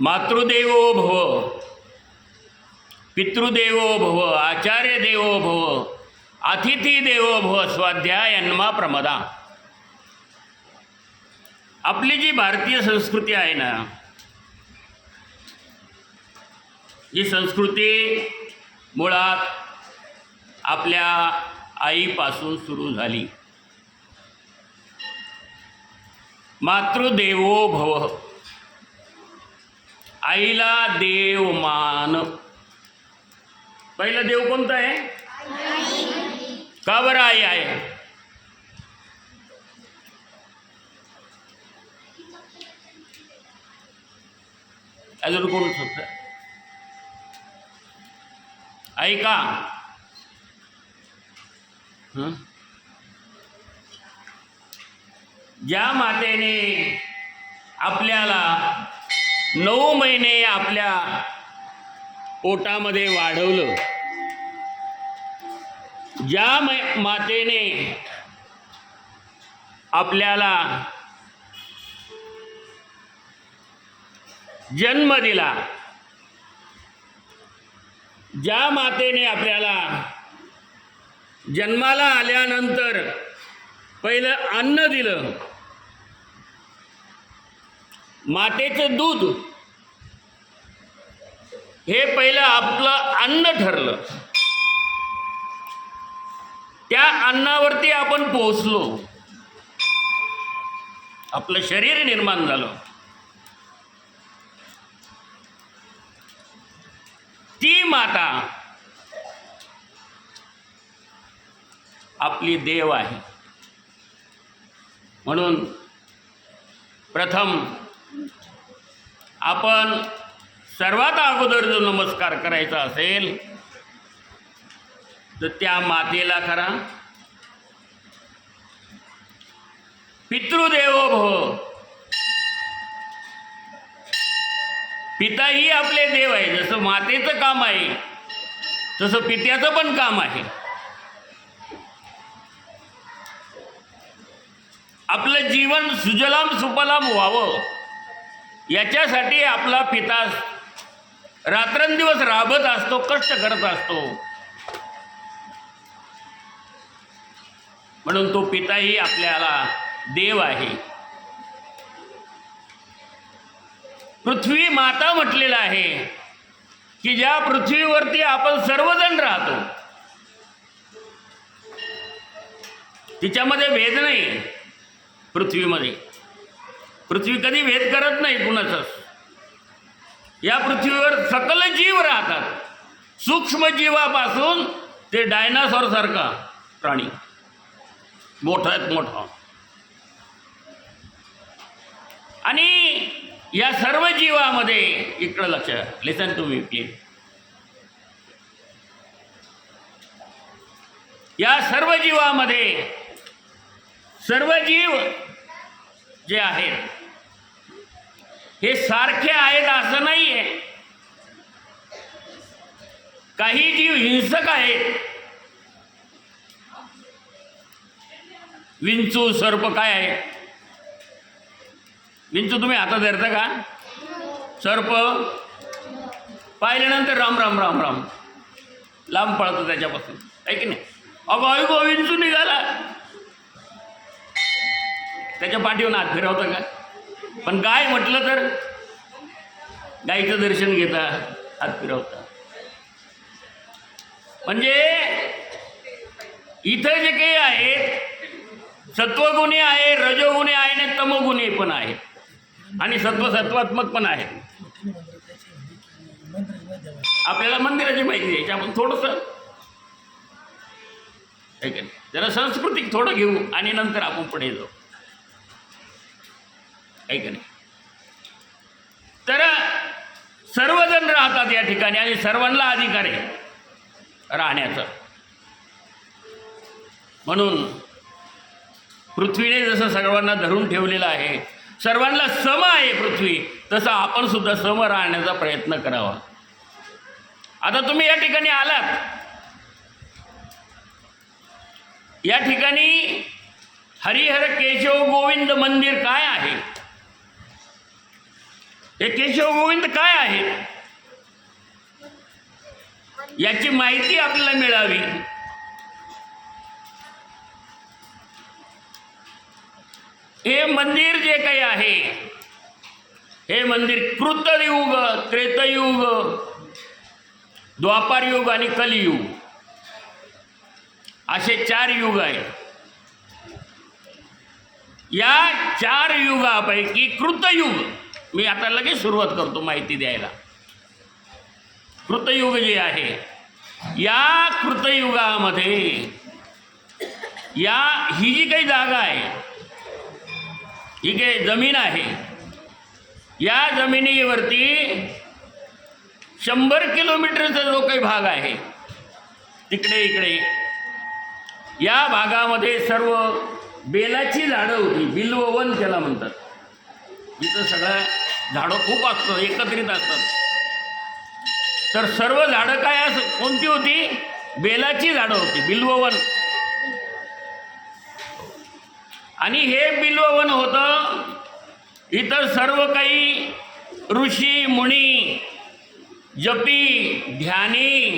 मातृदेवो भव पितृदेवो भव आचार्य देवो भव अतिथी देवो भव स्वाध्याय यन्मा प्रमदा. आपली जी भारतीय संस्कृती आहे ना ही संस्कृती मुळात आपल्या आईपासून सुरू झाली. मातृदेवो भव. आईला देव मान. पहिला देव कोणता आहे? का बरं आई आहे? अजून कोण शकत आई का? ज्या मातेने आपल्याला नऊ महिने आपल्या पोटामध्ये वाढवलं. ज्या मै मातेने आपल्याला जन्म दिला ज्या मातेने आपल्याला जन्माला आल्यानंतर पहिलं अन्न दिलं मातेचं दूध. हे पहिलं आपलं अन्न ठरलं. त्या अन्नावरती आपण पोहोचलो. आपलं शरीर निर्माण झालं. ती माता आपली देव आहे. म्हणून प्रथम आपण सर्वात अगोदर जो नमस्कार करायचा असेल तर त्या मातेला करा. पितृदेवो भव. पिताही आपले देव आहे. जसं मातेचं काम आहे तसं पित्याचं पण काम आहे. आपलं जीवन सुजलाम सुपलाम व्हावं. याच्यासाठी आपला पिता रात्रंदिवस राबत असतो कष्ट करत असतो. म्हणून तो पिताही आपल्याला देव आहे. पृथ्वी माता म्हटलेलं आहे की ज्या पृथ्वीवरती आपण सर्वजण राहतो तिच्यामध्ये भेद नाही पृथ्वीमध्ये. पृथ्वी कधी भेद करत नाही कुणाचाच. या पृथ्वीवर सकल जीव राहतात. सूक्ष्म जीवापासून ते डायनासॉर सारखा प्राणी. मोठात मोठा. आणि या सर्व जीवामध्ये इकडं लक्ष लिसन टू मी प्लीज या सर्व जीवामध्ये सर्व जीव जे आहेत हे सारखे आहेत असं नाही आहे काही जीव हिंसक आहेत. विंचू सर्प काय आहे? विंचू तुम्ही हातात धरता का? सर्प. पाहिल्यानंतर राम राम राम राम. लांब पळतो त्याच्यापासून. आहे की नाही? अगो ऐको विंचू निघाला. त्याच्या पाठीवर हात फिरवतं का? पण गाय म्हटलं तर गायीचं दर्शन घेता हात फिरवता. म्हणजे इथं जे काही आहेत सत्वगुणी आहे रजोगुणे आहे आणि तमोगुणे पण आहेत आणि सत्व सत्वात्मक पण आहे. आपल्याला मंदिराची माहिती द्यायची आपण थोडंसं आहे नाही जरा सांस्कृतिक थोडं घेऊ आणि नंतर आपण पुढे जाऊ. आहे की नाही? तर सर्वजण राहतात या ठिकाणी आणि सर्वांना अधिकार आहे राहण्याचा. म्हणून पृथ्वीने जसं सर्वांना धरून ठेवलेलं आहे सर्वांना सम आहे पृथ्वी तसं आपण सुद्धा सम राहण्याचा प्रयत्न करावा. आता तुम्ही या ठिकाणी आलात. या ठिकाणी हरिहर केशव गोविंद मंदिर काय आहे? हे केशव गोविंद काय आहे? याची माहिती आपल्याला मिळावी. हे मंदिर जे काही आहे हे मंदिर कृतयुग त्रेतयुग द्वापारयुग आणि कलियुग असे चार युग आहेत. या चार युगापैकी कृतयुग मी आता लगेच सुरुवात करतो माहिती द्यायला. कृतयुग जे आहे या कृतयुगामध्ये या ही जी काही जागा आहे ही काही जमीन आहे या जमिनीवरती शंभर किलोमीटरचा जो काही भाग आहे तिकडे इकडे या भागामध्ये सर्व बेलाची झाडं होती बिल्ववन त्याला म्हणतात. इथं सगळ्या झाडं खूप असतं एकत्रित असतात. तर सर्व झाडं काय अस कोणती होती? बेलाची झाडं होती बिल्ववन. आणि हे बिल्ववन होतं इतर सर्व काही ऋषी मुनी जपी ध्यानी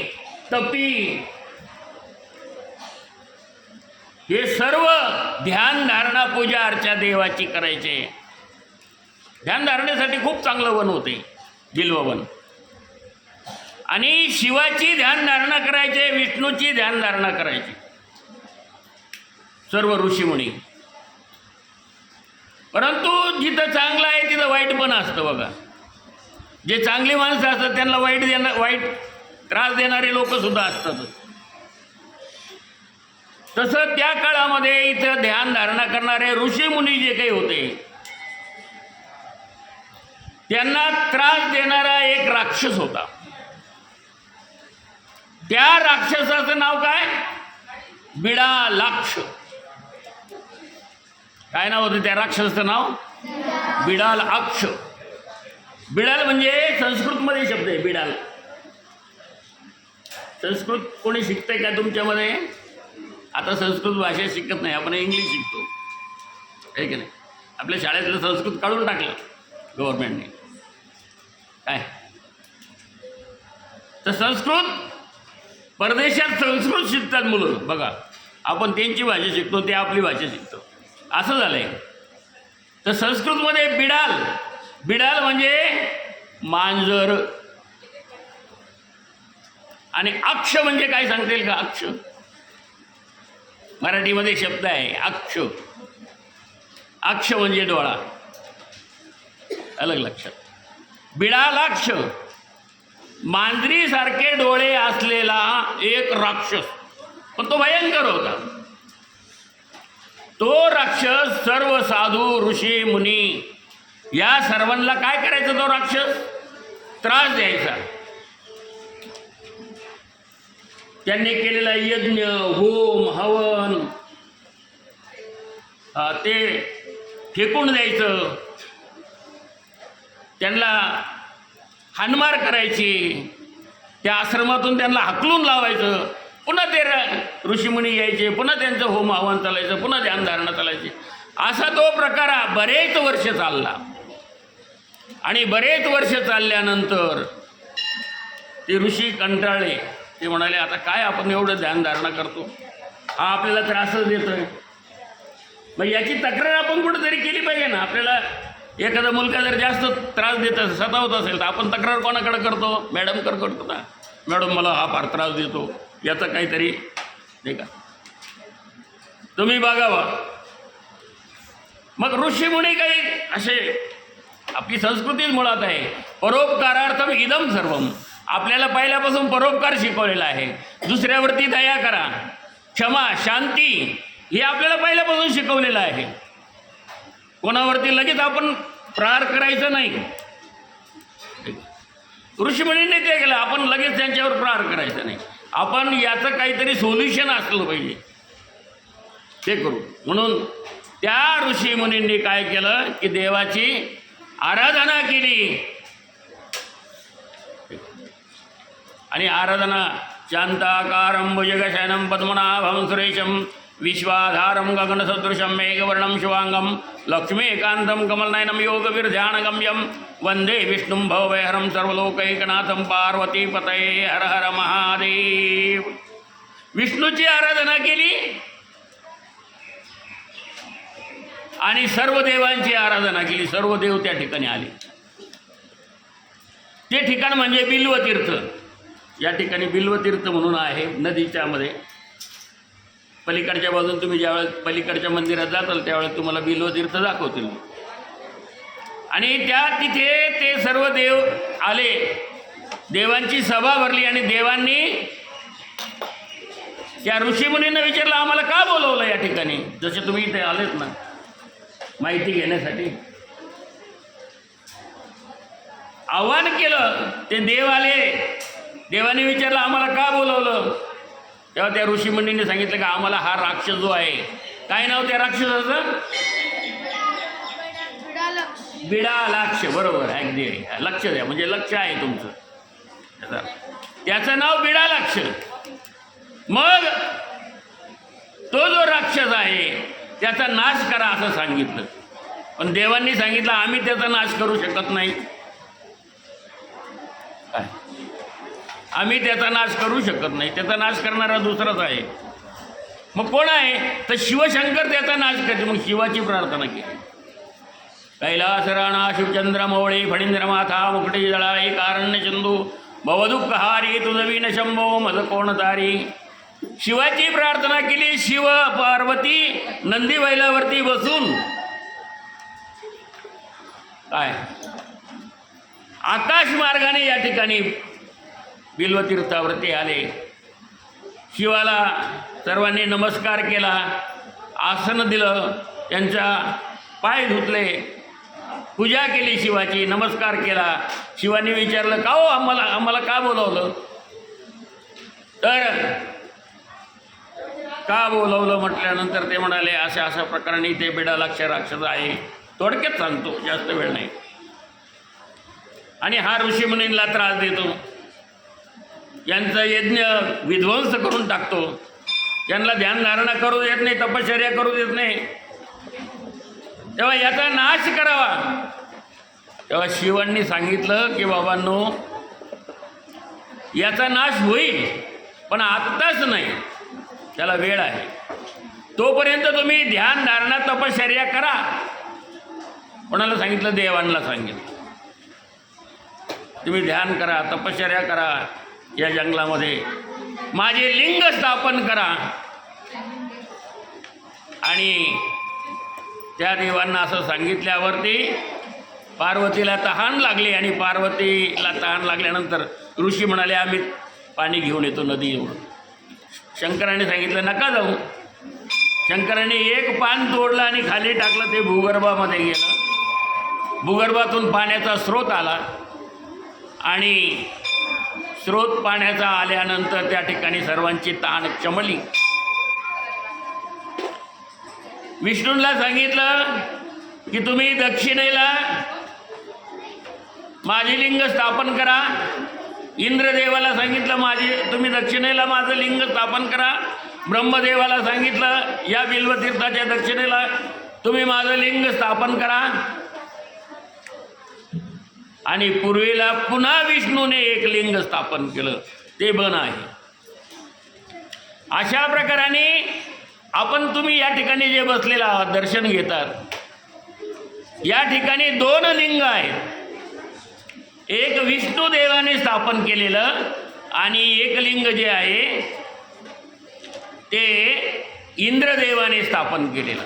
तपी. हे सर्व ध्यान धारणा पूजा अर्चा देवाची करायचे. ध्यानधारणेसाठी खूप चांगलं वन होते बिल्ववन आणि शिवाची ध्यान धारणा विष्णूची ध्यानधारणा करायची. सर्व ऋषीमुनी परंतु जिथं चांगलं आहे तिथं वाईट पण असतं बघा. जे चांगली माणसं असतात त्यांना वाईट देणार वाईट त्रास देणारे लोकसुद्धा असतात. तसं त्या काळामध्ये इथं ध्यानधारणा करणारे ऋषीमुनी जे काही होते त्यांना त्रास देणारा एक राक्षस होता. त्या राक्षसाचं नाव काय? बिडालाक्ष. काय नाव होतं त्या राक्षसाचं नाव? बिडाल अक्ष बिडाल म्हणजे संस्कृतमध्ये शब्द आहे बिडाल. संस्कृत कोणी शिकतंय का तुमच्यामध्ये? आता संस्कृत भाषा शिकत नाही आपण इंग्लिश शिकतो. आहे की नाही? आपल्या शाळेतलं संस्कृत काढून टाकलं गव्हर्नमेंटने काय? तर संस्कृत परदेशात संस्कृत शिकतात मुलं. बघा आपण त्यांची भाषा शिकतो ते आपली भाषा शिकतो. असं झालं आहे तर संस्कृतमध्ये बिडाल. बिडाल म्हणजे मांजर. आणि अक्ष म्हणजे काय सांगता येईल का अक्ष? मराठीमध्ये शब्द आहे अक्ष. अक्ष म्हणजे डोळा. अलग लक्षात. बिळालाक्ष मांजरीसारखे डोळे असलेला एक राक्षस. पण तो भयंकर होता. तो राक्षस सर्व साधू ऋषी मुनी या सर्वांना काय करायचा तो राक्षस? त्रास द्यायचा. त्यांनी केलेला यज्ञ होम हवन ते फेकून द्यायचं. त्यांना हानमार करायची त्या आश्रमातून त्यांना हाकलून लावायचं. पुन्हा ते र- ऋषीमुनी यायचे पुन्हा त्यांचं होम आव्हान चालायचं पुन्हा ध्यानधारणा चालायची. असा तो प्रकार हा बरेच वर्ष चालला. आणि बरेच वर्ष चालल्यानंतर ते ऋषी कंटाळले. ते म्हणाले आता काय आपण एवढं ध्यानधारणा करतो? हा आपल्याला त्रासच देतोय. मग याची तक्रार आपण कुठेतरी केली पाहिजे ना? आपल्याला एखादा मुलगा जर जास्त त्रास देत असेल सतावत असेल तर आपण तक्रार कोणाकडे करतो? मॅडमकडे करतो ना मॅडम मला हा फार त्रास देतो. याचं काहीतरी नाही का? तुम्ही बघावा मग ऋषीमुनी काही असे आपली संस्कृतीच मुळात आहे. परोपकारार्थम इदम सर्वम आपल्याला पहिल्यापासून परोपकार शिकवलेला आहे. दुसऱ्यावरती दया करा. क्षमा शांती हे आपल्याला पहिल्यापासून शिकवलेलं आहे. कोणावरती लगेच आपण प्रहार करायचं नाही. ऋषीमुनींनी ते केलं आपण लगेच त्यांच्यावर प्रहार करायचा नाही. आपण याचं काहीतरी सोल्युशन असलं पाहिजे. ते करू. म्हणून त्या ऋषीमुनींनी काय केलं की देवाची आराधना केली. आणि आराधना शांताकारं भुजगशयनं पद्मनाभं सुरेशं विश्वाधारं गगनसदृशं मेघवर्णं शिवाङ्गं लक्ष्मीकान्तं कमलनयनं योगविर्ध्यानगम्यं वंदे विष्णुं भवभयहरं सर्वलोकैकनाथं पार्वती पतये हर हर महादेव। विष्णूची आराधना केली आणि सर्व देवांची आराधना केली सर्व देव त्या ठिकाणी आले. ते ठिकाण म्हणजे बिल्वतीर्थ. या ठिकाणी बिल्वतीर्थ म्हणून आहे नदीच्या मध्ये पलीकडच्या बाजून तुम्ही ज्यावेळेस पलीकडच्या मंदिरात जाताल त्यावेळेस तुम्हाला बिल्वतीर्थ दाखवतील. आणि त्या तिथे ते सर्व देव आले. देवांची सभा भरली आणि देवांनी त्या ऋषीमुनींना विचारलं आम्हाला का बोलवलं या ठिकाणी? जसे तुम्ही इथे आलेत ना माहिती घेण्यासाठी. आव्हान केलं ते देव आले. देवाने विचारलं आम्हाला का बोलवलं? तेव्हा त्या ऋषीमुनींनी सांगितलं का आम्हाला हा राक्षस जो आहे काय नाव त्या राक्षसाचं? बिडा लाक्ष बरोबर अगदी लक्ष द्या म्हणजे लक्ष आहे तुमचं. त्याचा- त्याचं नाव बिडा लाक्ष मग तो जो राक्षस आहे त्याचा नाश करा असं सांगितलं. पण देवांनी सांगितलं आम्ही त्याचा नाश करू शकत नाही. आम्ही त्याचा नाश करू शकत नाही. त्याचा नाश करणारा दुसराच आहे. मग कोण आहे? तर शिवशंकर त्याचा नाश करते. मग शिवाची प्रार्थना केली. कैलास राणा शिवचंद्र मवळे फणींद्र माथा मुकटी जळा एक आरण्य चंदू भवदुःखहारी तुझवीन शंभो मज कोण तारी शिवाची प्रार्थना केली. शिव पार्वती नंदी बैलावरती बसून. काय? आकाश मार्गाने या ठिकाणी बिल्वतीर्थावरती आले. शिवाला सर्वांनी नमस्कार केला आसन दिलं त्यांचा पाय धुतले. पूजा केली शिवाची नमस्कार केला. शिवाने विचारलं का हो आम्हाला आम्हाला का बोलवलं? तर का बोलवलं? म्हटल्यानंतर ते म्हणाले अशा अशा प्रकारे ते बिडालाक्ष राक्षस आहे. थोडक्यात सांगतो जास्त वेळ नाही. आणि हा ऋषीमुनींना त्रास देतो. यांचा यज्ञ विध्वंस करून टाकतो. यांना ध्यानधारणा करू देत नाही तपश्चर्या करू देत नाही. तेव्हा याचा नाश करावा. तेव्हा शिवांनी सांगितलं की बाबांनो याचा नाश होईल पण आत्ताच नाही. त्याला वेळ आहे. तोपर्यंत तुम्ही ध्यान धारणा तपश्चर्या करा. कोणाला सांगितलं? देवांना सांगितलं. तुम्ही ध्यान करा तपश्चर्या करा. या जंगलामध्ये. माझे लिंग स्थापन करा. आणि त्या देवांना असं सांगितल्यावरती पार्वतीला तहान लागली आणि पार्वतीला तहान लागल्यानंतर ऋषी म्हणाले आम्ही पाणी घेऊन येतो नदी एवढं शंकराने सांगितलं नका जाऊ. शंकराने एक पान तोडलं आणि खाली टाकलं ते भूगर्भामध्ये गेलं. भूगर्भातून पाण्याचा स्रोत आला. आणि स्रोत पाण्याचा आल्यानंतर त्या ठिकाणी सर्वांची ताण चमली. विष्णूंना सांगितलं की तुम्ही दक्षिणेला माझे लिंग स्थापन करा. इंद्रदेवाला सांगितलं माझे तुम्ही दक्षिणेला माझं लिंग स्थापन करा. ब्रह्मदेवाला सांगितलं या बिल्वतीर्थाच्या दक्षिणेला तुम्ही माझं लिंग स्थापन करा. आणि पूर्वीला पुन्हा विष्णूने एक लिंग स्थापन केलं. ते बन आहे. अशा प्रकाराने आपण तुम्ही या ठिकाणी जे बसलेला आहात दर्शन घेतात या ठिकाणी दोन लिंग आहेत. एक विष्णू देवाने स्थापन केलेलं आणि एक लिंग जे आहे ते इंद्रदेवाने स्थापन केलेलं.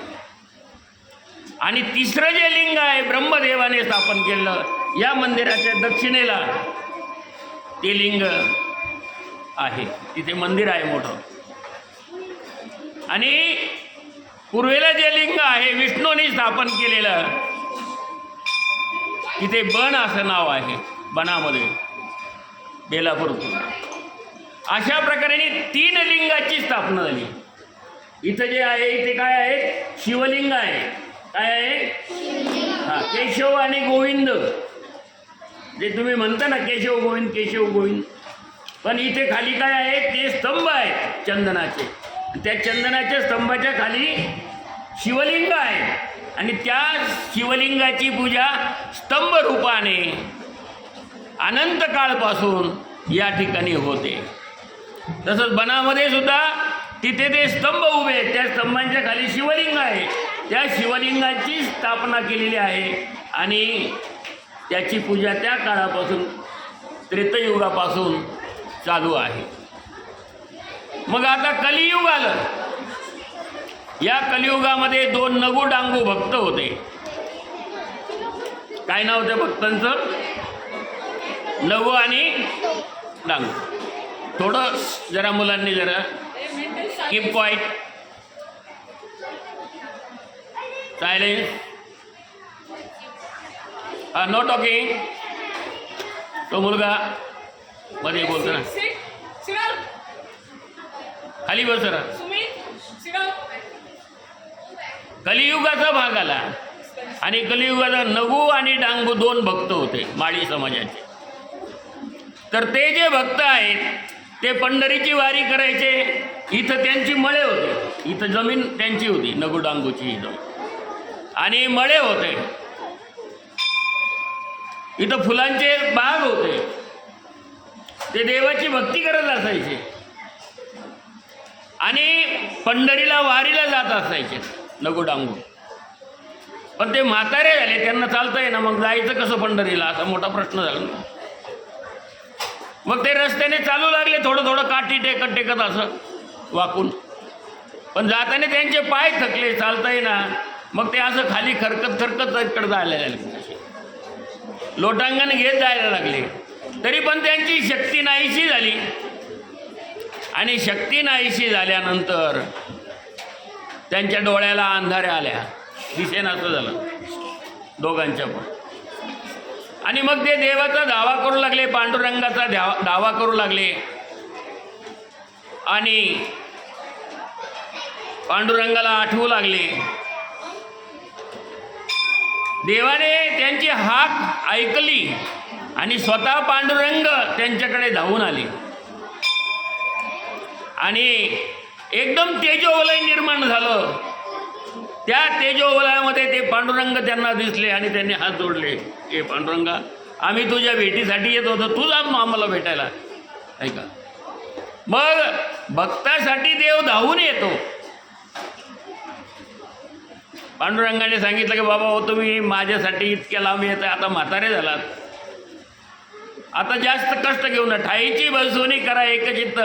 आणि तिसरं जे लिंग आहे ब्रह्मदेवाने स्थापन केलेलं या मंदिराच्या दक्षिणेला ते लिंग आहे. तिथे मंदिर आहे मोठं. आणि पूर्वेला जे लिंग आहे विष्णूने स्थापन केलेलं तिथे बन असं नाव आहे बनामध्ये. बेलापूरतून अशा प्रकारे तीन लिंगाची स्थापना झाली. इथं जे आहे इथे काय आहे? शिवलिंग आहे. काय आहे? हा केशव आणि गोविंद. जे तुम्ही म्हणता ना केशव गोविंद केशव गोविंद. पण इथे खाली काय आहे ते स्तंभ आहेत चंदनाचे. त्या चंदनाच्या स्तंभाच्या खाली शिवलिंग आहे. आणि त्या शिवलिंगाची पूजा स्तंभ रूपाने अनंत काळपासून या ठिकाणी होते. तसंच बनामध्ये सुद्धा तिथे ते स्तंभ उभे आहेत. त्या स्तंभांच्या खाली शिवलिंग आहे. त्या शिवलिंगाची स्थापना केलेली आहे. आणि त्याची पूजा त्या काळापासून त्रेतयुगापासून चालू आहे. मग आता कलियुग आलं. या कलियुगामध्ये दोन नगू डांगू भक्त होते. काय नाव होते भक्तांचं? नगू आणि डांगू. थोडं जरा मुलांनी जरा keep point silence no talking तो मुलगा मध्ये बोलतो ना. खाली बस जरा. कलियुगाचा भाग आला. आणि कलियुगाचा नगू आणि डांगू दोन भक्त होते माळी समाजाचे. तर ते जे भक्त आहेत ते पंढरीची वारी करायचे. इथं त्यांची मळे होते. इथं जमीन त्यांची होती नगू डांगूची जमीन. आणि मळे होते. इथं फुलांचे बाग होते. ते देवाची भक्ती करत असायचे. आणि पंढरीला वारीला जात असायचे नको डांगू. पण ते म्हातारे झाले त्यांना चालता येईना. मग जायचं कसं पंढरीला? असा मोठा प्रश्न झाला ना. मग ते रस्त्याने चालू लागले थोडं थोडं काठी टेकत टेकत असं वाकून. पण जाताना त्यांचे पाय थकले चालता येईना. मग ते असं खाली खरकत खरकत इकडं जायला लागले. लोटांगण घेत जायला लागले. तरी पण त्यांची शक्ती नाहीशी झाली. आणि शक्ती नाहीशी झाल्यानंतर त्यांच्या डोळ्याला अंधाऱ्या आल्या. दिसेन असं झालं. दोघांच्या पण. आणि मग ते देवाचा दावा करू लागले पांडुरंगाचा दावा दावा करू लागले. आणि पांडुरंगाला आठवू लागले. देवाने त्यांची हाक ऐकली आणि स्वतः पांडुरंग त्यांच्याकडे धावून आले. आणि एकदम तेजोवलय निर्माण झालं. त्या तेजोवलयामध्ये ते पांडुरंग त्यांना दिसले आणि त्यांनी हात जोडले. हे पांडुरंगा आम्ही तुझ्या भेटीसाठी येत होतो. तू जा आम्हाला भेटायला. ऐका. मग भक्तासाठी देव धावून येतो. पांडुरंगाने सांगितलं की बाबा हो तुम्ही माझ्यासाठी इतक्या लांब येत आहे आता म्हातारे झालात. आता जास्त कष्ट घेऊ ना ठाईची बसवणी करा एकचित्त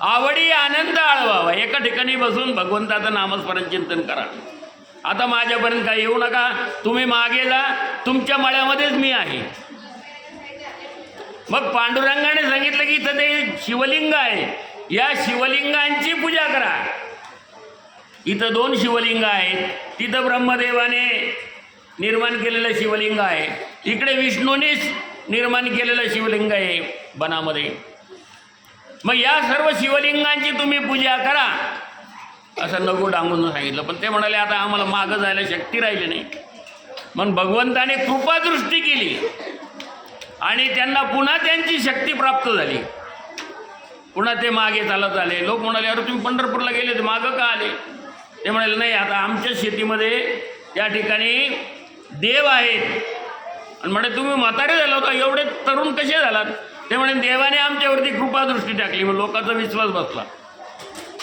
आवडी आनंद आळवावा. एका ठिकाणी बसून भगवंताचं नामस्मरण चिंतन करा. आता माझ्यापर्यंत काय येऊ नका. तुम्ही मागे जा. तुमच्या मळ्यामध्येच मी आहे. मग पांडुरंगाने सांगितलं की इथं ते शिवलिंग आहे. या शिवलिंगांची पूजा करा. इथं दोन शिवलिंग आहेत. तिथं ब्रह्मदेवाने निर्माण केलेलं शिवलिंग आहे. इकडे विष्णूनेच निर्माण केलेलं शिवलिंग आहे बनामध्ये मग या सर्व शिवलिंगांची तुम्ही पूजा करा. असं नगो डांगून सांगितलं. पण ते म्हणाले आता आम्हाला मागं जायला शक्ती राहिली नाही. मग भगवंताने कृपादृष्टी केली. आणि त्यांना पुन्हा त्यांची शक्ती प्राप्त झाली. पुन्हा ते मागे चालत आले. लोक म्हणाले अरे तुम्ही पंढरपूरला गेले ते मागं का आले? ते म्हणाले नाही आता आमच्या शेतीमध्ये त्या ठिकाणी देव आहेत. आणि म्हणे तुम्ही म्हातारे झाला होता एवढे तरुण कसे झालात? ते म्हणे देवाने आमच्यावरती कृपादृष्टी टाकली. मग लोकांचा विश्वास बसला.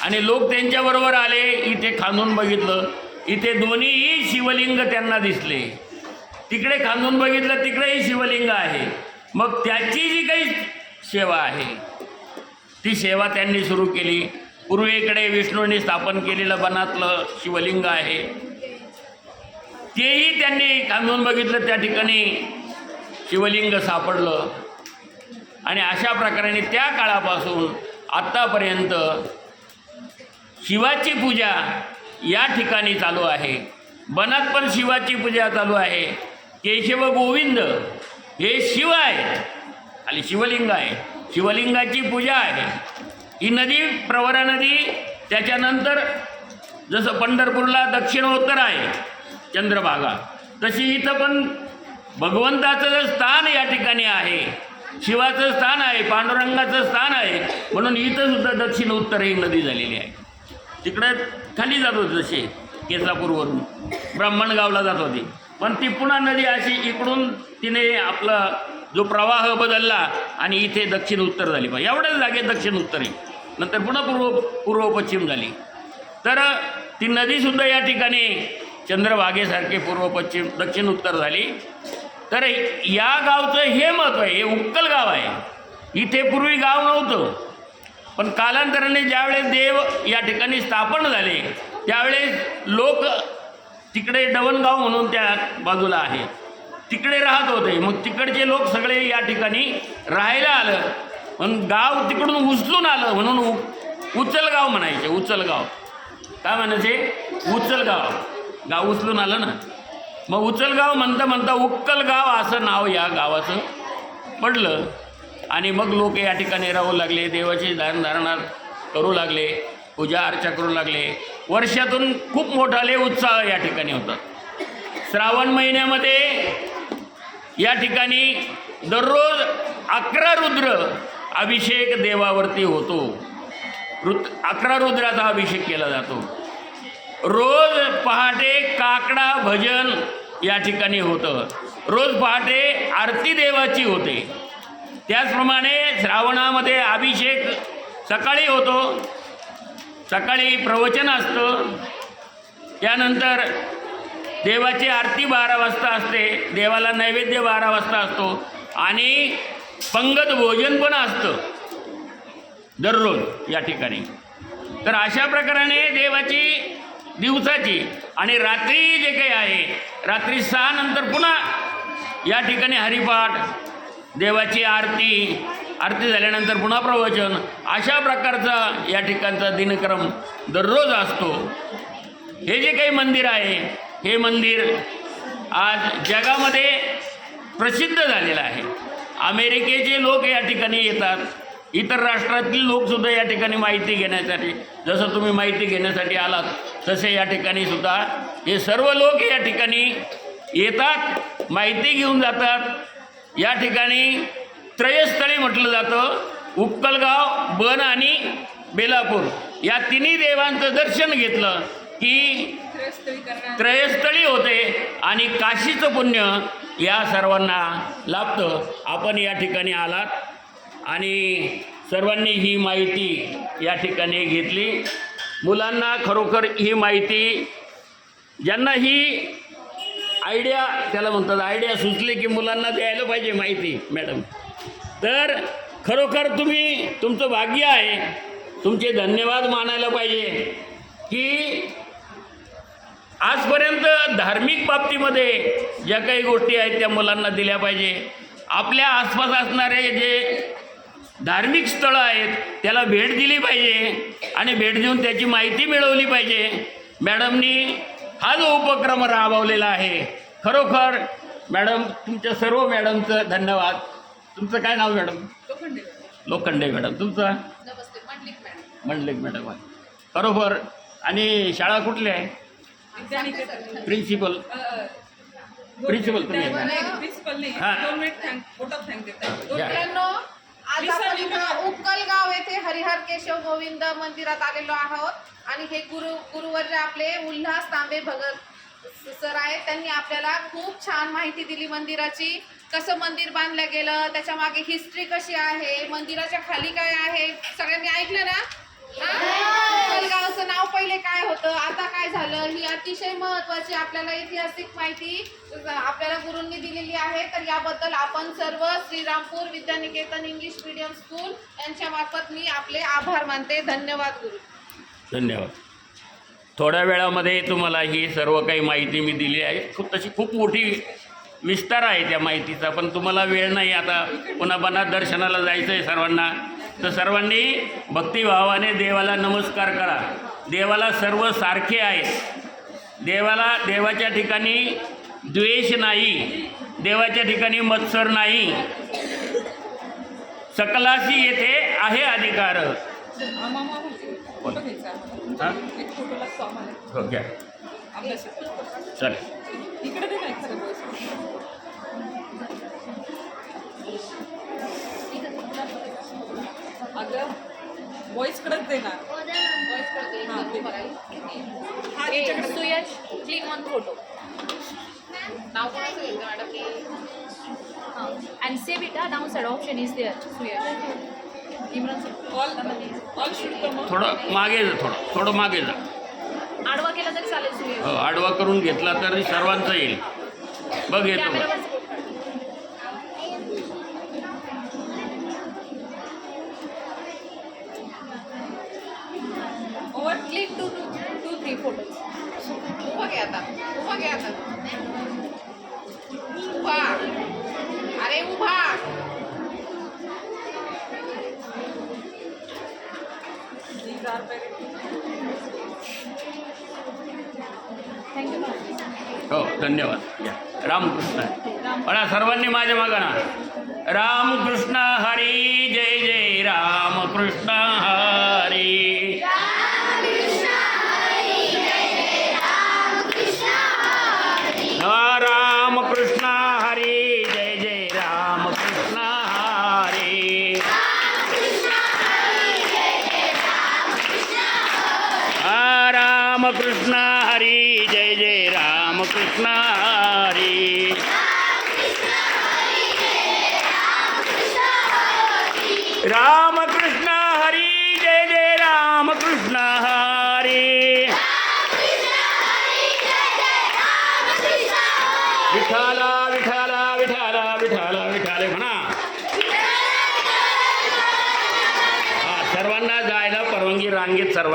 आणि लोक त्यांच्याबरोबर आले इथे खांदून बघितलं. इथे दोन्हीही शिवलिंग त्यांना दिसले. तिकडे खांदून बघितलं तिकडेही शिवलिंग आहे. मग त्याची जी काही सेवा आहे ती सेवा त्यांनी सुरू केली. पूर्वेकडे विष्णूंनी स्थापन केलेलं बनातलं शिवलिंग आहे. तेही त्यांनी खांदून बघितलं त्या ठिकाणी शिवलिंग सापडलं. आणि अशा प्रकारे त्या काळापासून आत्तापर्यंत शिवाची पूजा या ठिकाणी चालू आहे. बनात पण शिवाची पूजा चालू आहे. केशव गोविंद हे शिव आहे आणि शिवलिंग आहे. शिवलिंगाची पूजा आहे. ही नदी प्रवरा नदी त्याच्यानंतर जसं पंढरपूरला दक्षिणोत्तर आहे चंद्रभागा. तशी इथं पण भगवंताचं स्थान या ठिकाणी आहे शिवाचं स्थान आहे पांडुरंगाचं स्थान आहे म्हणून इथं सुद्धा दक्षिण उत्तर ही नदी झालेली आहे. तिकडे खाली जात होते जसे केसापूरवरून ब्राह्मणगावला जात होती. पण ती पुन्हा नदी अशी इकडून तिने आपला जो प्रवाह बदलला आणि इथे दक्षिण उत्तर झाली. पाहिजे एवढ्याच जागेत दक्षिण उत्तर आहे नंतर पुन्हा पूर्व पूर्व पश्चिम झाली. तर ती नदीसुद्धा या ठिकाणी चंद्रभागेसारखे पूर्व पश्चिम दक्षिण उत्तर झाली. तर या गावचं हे महत्त्व आहे हे उक्कल गाव आहे. इथे पूर्वी गाव नव्हतं. पण कालांतराने ज्यावेळेस देव या ठिकाणी स्थापन झाले त्यावेळेस लोक तिकडे डवणगाव म्हणून त्या बाजूला आहे. तिकडे राहत होते. मग तिकडचे लोक सगळे या ठिकाणी राहायला आलं. पण गाव तिकडून उचलून आलं म्हणून उ उचलगाव म्हणायचे उचलगाव. काय म्हणायचे? उचलगाव. गाव उचलून आलं ना. मग उचलगाव म्हणता म्हणता उक्कलगाव असं नाव या गावाचं पडलं. आणि मग लोक या ठिकाणी राहू लागले देवाची धारणधारणा करू लागले पूजा अर्चा करू लागले. वर्षातून खूप मोठाले उत्साह या ठिकाणी होतात. श्रावण महिन्यामध्ये या ठिकाणी दररोज अकरा रुद्र अभिषेक देवावरती होतो. रुद्र अकरा रुद्राचा अभिषेक केला जातो. रोज पहाटे काकडा भजन या ठिकाणी होतं. रोज पहाटे आरती देवाची होते. त्याचप्रमाणे श्रावणामध्ये अभिषेक सकाळी होतो. सकाळी प्रवचन असतं. त्यानंतर देवाची आरती बारा वाजता असते. देवाला नैवेद्य बारा वाजता असतो. आणि पंगत भोजन पण असतं. दररोज या ठिकाणी. तर अशा प्रकाराने देवाची दिवसाची आणि रात्री जे काही आहे रात्री सहा नंतर पुन्हा या ठिकाणी हरिपाठ देवाची आरती आरती झाल्यानंतर पुन्हा प्रवचन अशा प्रकारचा या ठिकाणचा दिनक्रम दररोज असतो. हे जे काही मंदिर आहे हे मंदिर आज जगामध्ये प्रसिद्ध झालेलं आहे. अमेरिकेचे लोक या ठिकाणी येतात. इतर राष्ट्रातील लोकसुद्धा या ठिकाणी माहिती घेण्यासाठी जसं तुम्ही माहिती घेण्यासाठी आलात तसे या ठिकाणी सुद्धा हे सर्व लोक या ठिकाणी येतात माहिती घेऊन जातात. या ठिकाणी त्रयस्थळी म्हटलं जातं उक्कलगाव बन आणि बेलापूर. या तिन्ही देवांचं दर्शन घेतलं की त्रयस्थळी होते आणि काशीचं पुण्य या सर्वांना लाभतं. आपण या ठिकाणी आलात आणि सर्वांनी ही माहिती या ठिकाणी घेतली. मुलांना खरोखर ही माहिती ज्यांना ही आयडिया त्याला म्हणतात आयडिया सुचली की मुलांना द्यायला पाहिजे माहिती मॅडम तर खरोखर तुम्ही तुमचं भाग्य आहे तुमचे धन्यवाद मानायला पाहिजे की आजपर्यंत धार्मिक बाबतीमध्ये ज्या काही गोष्टी आहेत त्या मुलांना दिल्या पाहिजे. आपल्या आसपास असणारे जे धार्मिक स्थळं आहेत त्याला भेट दिली पाहिजे आणि भेट देऊन त्याची माहिती मिळवली पाहिजे. मॅडमनी हा जो उपक्रम राबवलेला आहे. खरोखर मॅडम तुमच्या सर्व मॅडमचं धन्यवाद. तुमचं काय नाव मॅडम? लोखंडे मॅडम. तुमचं? मंडलिक मॅडम. बरोबर आणि शाळा कुठली आहे? प्रिन्सिपल प्रिन्सिपल तुम्ही? प्रिन्सिपल नाही. दोन मिनिट थँक बोटात थँक देतात या. मित्रांनो आज विसरली आपण इथं का? उक्कलगाव येथे हरिहर केशव गोविंद मंदिरात आलेलो आहोत. आणि हे गुरु गुरुवर्य आपले उल्हास तांबे भगत सर आहेत. त्यांनी आपल्याला खूप छान माहिती दिली मंदिराची. कसं मंदिर बांधलं गेलं त्याच्यामागे हिस्ट्री कशी आहे मंदिराच्या खाली काय आहे सगळ्यांनी ऐकलं ना? हा? नाव पहिले काय होतं? आता काय झालं? ही अतिशय महत्वाची आपल्याला ऐतिहासिक माहिती आपल्याला गुरूंनी दिलेली आहे. तर याबद्दल आपण सर्व Shrirampur Vidyaniketan English medium school यांच्या मार्फत मी आपले आभार मानते. धन्यवाद गुरु. धन्यवाद. थोड्या वेळामध्ये तुम्हाला ही सर्व काही माहिती मी दिली आहे. खूप तशी खूप मोठी विस्तार आहे त्या माहितीचा पण तुम्हाला वेळ नाही. आता पुन्हा पुन्हा दर्शनाला जायचं आहे सर्वांना. तर सर्वांनी भक्तिभावाने देवाला नमस्कार करा. देवाला सर्व सारखे आहेत. देवाला देवाच्या ठिकाणी द्वेष नाही. देवाच्या ठिकाणी मत्सर नाही. सकलाशी येथे आहे अधिकार. मामा हो, चल. अगं वॉइस कडेच दे ना. Voice करते हां, एकदम ते. उभं राहील. हा ए, तिच्याकडे. सुयश क्लिक ऑन फोटो नाव कोणाचं मॅडम की अँड सेव इट हा. Option is there Suyash. Imran sir all all shoot come थोडं मागे जा थोडं. थोडं मागे जा. आडवा केला तरी चालेल सुयश. हो, आडवा करून घेतला तरी सर्वांचा येईल. बघ येतो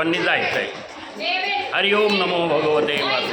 સર્વની જાય છે હરિ ઓમ નમો ભગવતે વાસુ